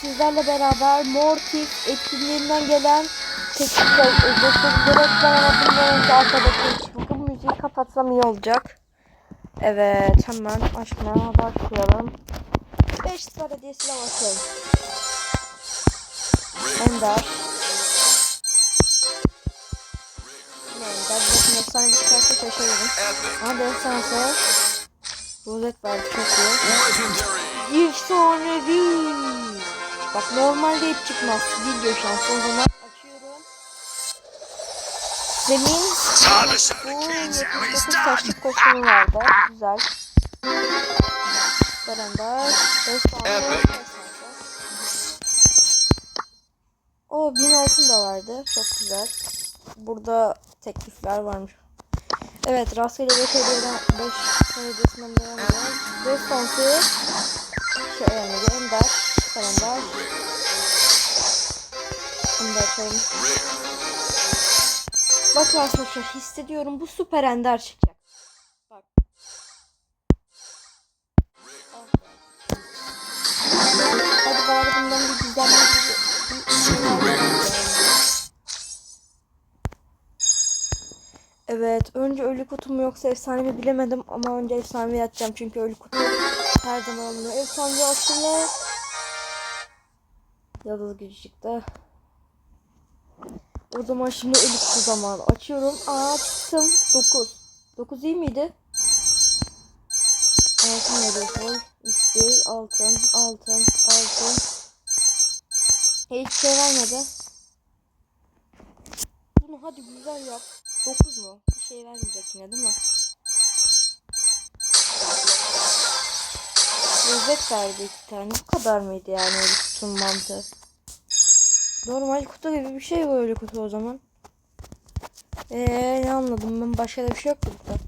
sizlerle beraber Mortis etkinliğinden gelen teklifle gösterilere dayanamadım önce arkadaki bugün müziği kapatsam iyi olacak. Evet hemen açmaya başlayalım. 5 sıra hediyesiyle başlayalım. Ender. Ender. Bakın efsane bir çıkarsa şaşırırım. Ama bir efsanesi. Rozet var çok iyi. Legendary. Efsanevi. Bak normalde hiç çıkmaz. Video şansı o zaman açıyorum. Zemin bu the kids how 79 it's done. taşlık kostümü vardı. Güzel. Baranda. Epic. O 1000 altın da vardı. Çok güzel. Burada teklifler varmış. Evet rastgele 5 hediyeden 5 hediyesinden devam ediyoruz. Destansı şey yani Ender Kalender Bunu da açalım. Bakın arkadaşlar hissediyorum bu süper ender çıkacak. Bak. Hadi bari bundan bir yapalım. Evet önce ölü kutu mu yoksa efsane mi bilemedim ama önce efsane açacağım çünkü ölü kutu her zaman alınıyor. Efsane açtığımda Yıldız gücü çıktı. O zaman şimdi ölü kutu zamanı. Açıyorum. Açtım. 9. 9 iyi miydi? Altın veriyorsun. XP, altın, altın, altın. Hiç şey vermedi. Bunu hadi güzel yap. 9 mu? Bir şey vermeyecek yine değil mi? Rozet verdi iki tane. Bu kadar mıydı yani öyle kutunun mantığı? Normal kutu gibi bir şey böyle kutu o zaman. Eee ne anladım ben başka da bir şey yok burada.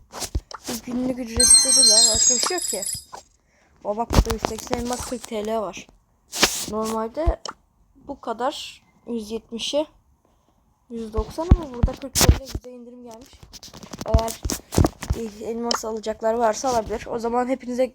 Bir günlük ücret istediler başka bir şey yok ki. O bak burada 180 elmas 40 TL var. Normalde bu kadar 170'i 190 ama burada 40 TL bize indirim gelmiş. Eğer elmas alacaklar varsa alabilir. O zaman hepinize